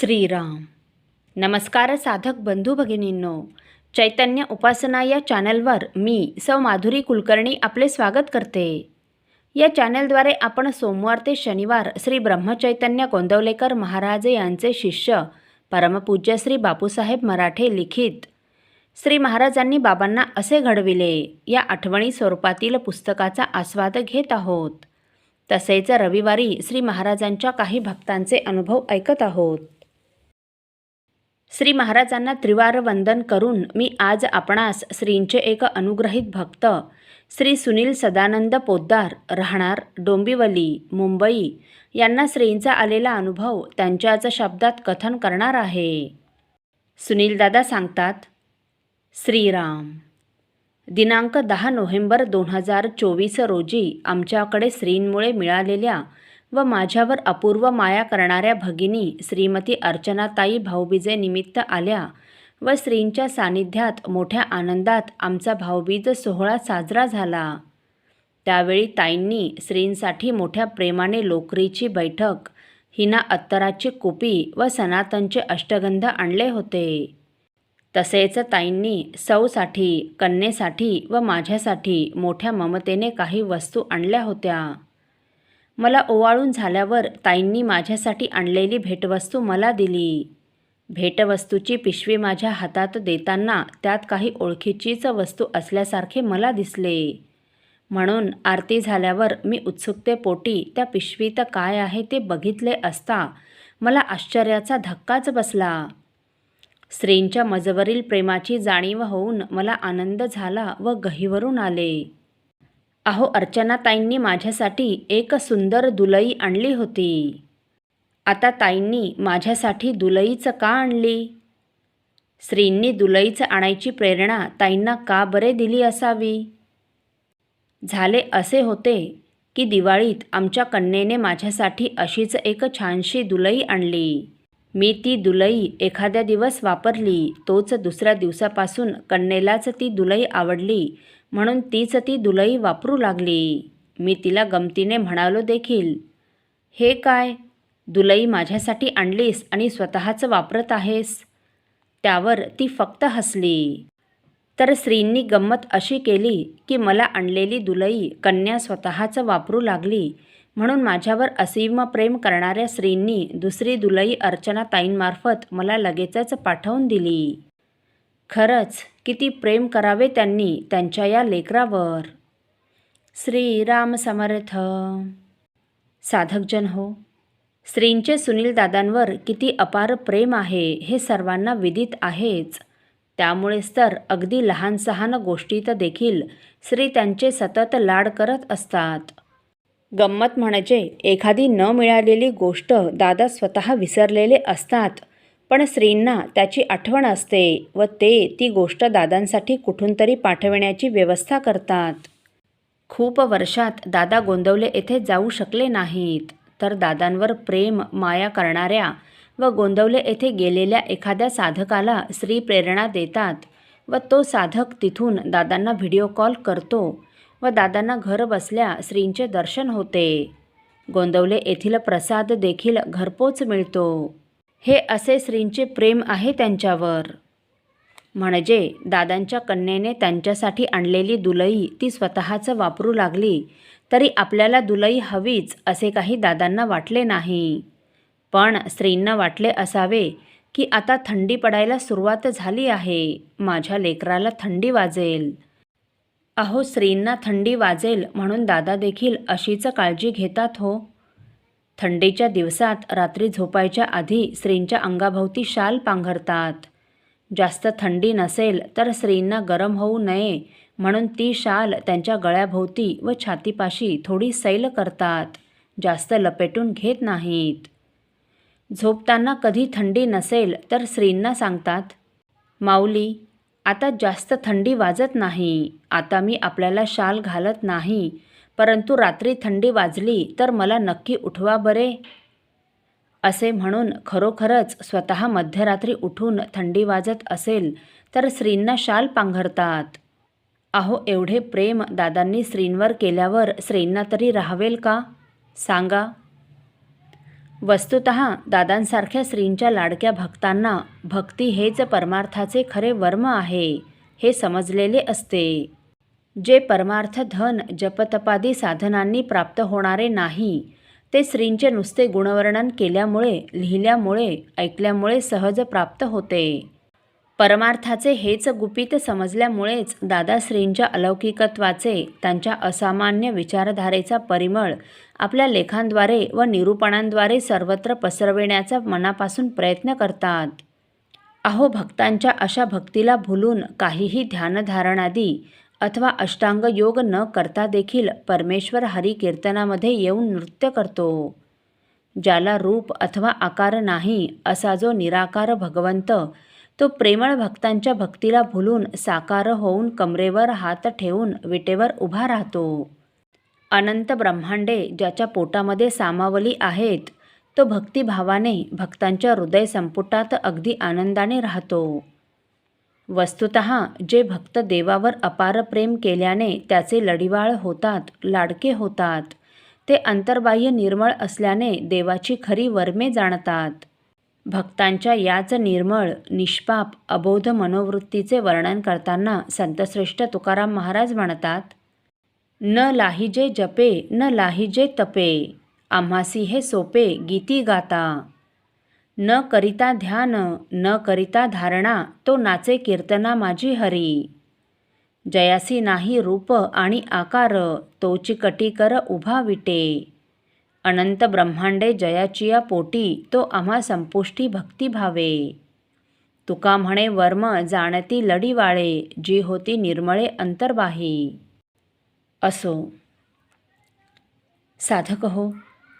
श्रीराम. नमस्कार साधक बंधू भगिनींनो. चैतन्य उपासना या चॅनलवर मी सौ माधुरी कुलकर्णी आपले स्वागत करते. या चॅनलद्वारे आपण सोमवार ते शनिवार श्री ब्रह्मचैतन्य गोंदवलेकर महाराज यांचे शिष्य परमपूज्य श्री बापूसाहेब मराठे लिखित. श्री महाराजांनी बाबांना असे घडविले या आठवणी स्वरूपातील पुस्तकाचा आस्वाद घेत आहोत. तसेच रविवारी श्री महाराजांच्या काही भक्तांचे अनुभव ऐकत आहोत. श्री महाराजांना त्रिवार वंदन करून मी आज आपणास श्रींचे एक अनुग्रहित भक्त श्री सुनील सदानंद पोद्दार राहणार डोंबिवली मुंबई. यांना श्रींचा आलेला अनुभव त्यांच्याच शब्दात कथन करणार आहे. सुनीलदादा सांगतात श्रीराम दिनांक दहा नोव्हेंबर दोन हजार चोवीस रोजी आमच्याकडे श्रींमुळे मिळालेल्या व माझ्यावर अपूर्व माया करणाऱ्या भगिनी श्रीमती अर्चनाताई भाऊबीजे निमित्त आल्या व श्रींच्या सानिध्यात मोठ्या आनंदात आमचा भाऊबीज सोहळा साजरा झाला. त्यावेळी ताईंनी श्रींसाठी मोठ्या प्रेमाने लोकरीची बैठक हिना अत्तराची कुपी व सनातनचे अष्टगंध आणले होते. तसेच ताईंनी सौसाठी कन्येसाठी व माझ्यासाठी मोठ्या ममतेने काही वस्तू आणल्या होत्या. मला ओवाळून झाल्यावर ताईंनी माझ्यासाठी आणलेली भेटवस्तू मला दिली. भेटवस्तूची पिशवी माझ्या हातात देताना त्यात काही ओळखीचीच वस्तू असल्यासारखे मला दिसले. म्हणून आरती झाल्यावर मी उत्सुकतेपोटी त्या पिशवीत काय आहे ते बघितले असता मला आश्चर्याचा धक्काच बसला. स्त्रींच्या मजवरील प्रेमाची जाणीव होऊन मला आनंद झाला व गहीवरून आले. अहो अर्चनाताईंनी माझ्यासाठी एक सुंदर दुलई आणली होती. आता ताईंनी माझ्यासाठी दुलईचं का आणली? श्रींनी दुलईचं आणायची प्रेरणा ताईंना का बरे दिली असावी? झाले असे होते की दिवाळीत आमच्या कन्येने माझ्यासाठी अशीच एक छानशी दुलई आणली. मी ती दुलई एखाद्या दिवस वापरली तोच दुसऱ्या दिवसापासून कन्येलाच ती दुलई आवडली. म्हणून तीच ती दुलई वापरू लागली. मी तिला गमतीने म्हणालो देखील हे काय? दुलई माझ्यासाठी आणलीस आणि स्वतःच वापरत आहेस? त्यावर ती फक्त हसली. तर श्रींनी गंमत अशी केली की मला आणलेली दुलई कन्या स्वतःच वापरू लागली. म्हणून माझ्यावर असीम प्रेम करणाऱ्या श्रींनी दुसरी दुलई अर्चना ताईंमार्फत मला लगेचच पाठवून दिली. खरंच किती प्रेम करावे त्यांनी त्यांच्या या लेकरावर? श्रीराम समर्थ. साधकजन हो श्रींचे सुनील दादांवर किती अपार प्रेम आहे हे सर्वांना विदित आहेच. त्यामुळेच तर अगदी लहान सहान गोष्टीत देखील श्री त्यांचे सतत लाड करत असतात. गंमत म्हणजे एखादी न मिळालेली गोष्ट दादा स्वतः विसरलेले असतात. पण स्त्रींना त्याची आठवण असते व ते ती गोष्ट दादांसाठी कुठून तरी पाठविण्याची व्यवस्था करतात. खूप वर्षात दादा गोंदवले येथे जाऊ शकले नाहीत तर दादांवर प्रेम माया करणाऱ्या व गोंदवले येथे गेलेल्या एखाद्या साधकाला स्त्री प्रेरणा देतात व तो साधक तिथून दादांना व्हिडिओ कॉल करतो व दादांना घर बसल्या स्त्रींचे दर्शन होते. गोंदवले येथील प्रसाद देखील घरपोच मिळतो. हे असे श्रींचे प्रेम आहे त्यांच्यावर. म्हणजे दादांच्या कन्येने त्यांच्यासाठी आणलेली दुलई ती स्वतःचं वापरू लागली तरी आपल्याला दुलई हवीच असे काही दादांना वाटले नाही. पण स्त्रींना वाटले असावे की आता थंडी पडायला सुरुवात झाली आहे माझ्या लेकराला थंडी वाजेल. अहो स्त्रींना थंडी वाजेल म्हणून दादा देखील अशीच काळजी घेतात हो. थंडीच्या दिवसात रात्री झोपायच्या आधी स्त्रींच्या अंगाभोवती शाल पांघरतात. जास्त थंडी नसेल तर स्त्रींना गरम होऊ नये म्हणून ती शाल त्यांच्या गळ्याभोवती व छातीपाशी थोडी सैल करतात. जास्त लपेटून घेत नाहीत. झोपताना कधी थंडी नसेल तर स्त्रींना सांगतात माऊली आता जास्त थंडी वाजत नाही. आता मी आपल्याला शाल घालत नाही. परंतु रात्री थंडी वाजली तर मला नक्की उठवा बरे असे म्हणून खरोखरच स्वतः मध्यरात्री उठून थंडी वाजत असेल तर स्त्रींना शाल पांघरतात. अहो एवढे प्रेम दादांनी स्त्रींवर केल्यावर स्त्रींना तरी राहावेल का? सांगा. वस्तुत दादांसारख्या श्रींच्या लाडक्या भक्तांना भक्ती हेच परमार्थाचे खरे वर्म आहे हे समजलेले असते. जे परमार्थ धन जपतपादी साधनांनी प्राप्त होणारे नाही ते श्रींचे नुसते गुणवर्णन केल्यामुळे लिहिल्यामुळे ऐकल्यामुळे सहज प्राप्त होते. परमार्थाचे हेच गुपित समजल्यामुळेच दादाश्रींच्या अलौकिकत्वाचे त्यांच्या असामान्य विचारधारेचा परिमळ आपल्या लेखांद्वारे व निरूपणांद्वारे सर्वत्र पसरविण्याचा मनापासून प्रयत्न करतात. अहो भक्तांच्या अशा भक्तीला भुलून काहीही ध्यानधारणादी अथवा अष्टांग योग न करता देखील परमेश्वर हरी कीर्तनामध्ये येऊन नृत्य करतो. ज्याला रूप अथवा आकार नाही असा जो निराकार भगवंत तो प्रेमळ भक्तांच्या भक्तीला भुलून साकार होऊन कमरेवर हात ठेवून विटेवर उभा राहतो. अनंत ब्रह्मांडे ज्याच्या पोटामध्ये सामावली आहेत तो भक्तिभावाने भक्तांच्या हृदय संपुटात अगदी आनंदाने राहतो. वस्तुत जे भक्त देवावर अपार प्रेम केल्याने त्याचे लढिवाळ होतात लाडके होतात. ते अंतर्बाह्य निर्मळ असल्याने देवाची खरी वर्मे जाणतात. भक्तांच्या याच निर्मळ निष्पाप अबोध मनोवृत्तीचे वर्णन करताना संतश्रेष्ठ तुकाराम महाराज म्हणतात न लाहिजे जपे न लाहिजे तपे आम्हासी हे सोपे गीती गाता. न करिता ध्यान न करिता धारणा तो नाचे कीर्तना माझी हरी. जयासी नाही रूप आणि आकार तोची कटी कर उभा विटे. अनंत ब्रह्मांडे जयाचिया पोटी तो आम्हा संपुष्टी भक्ती भावे. तुका म्हणे वर्म जाणती लढीवाळे जी होती निर्मळे अंतर्बाही. असो. साधक हो.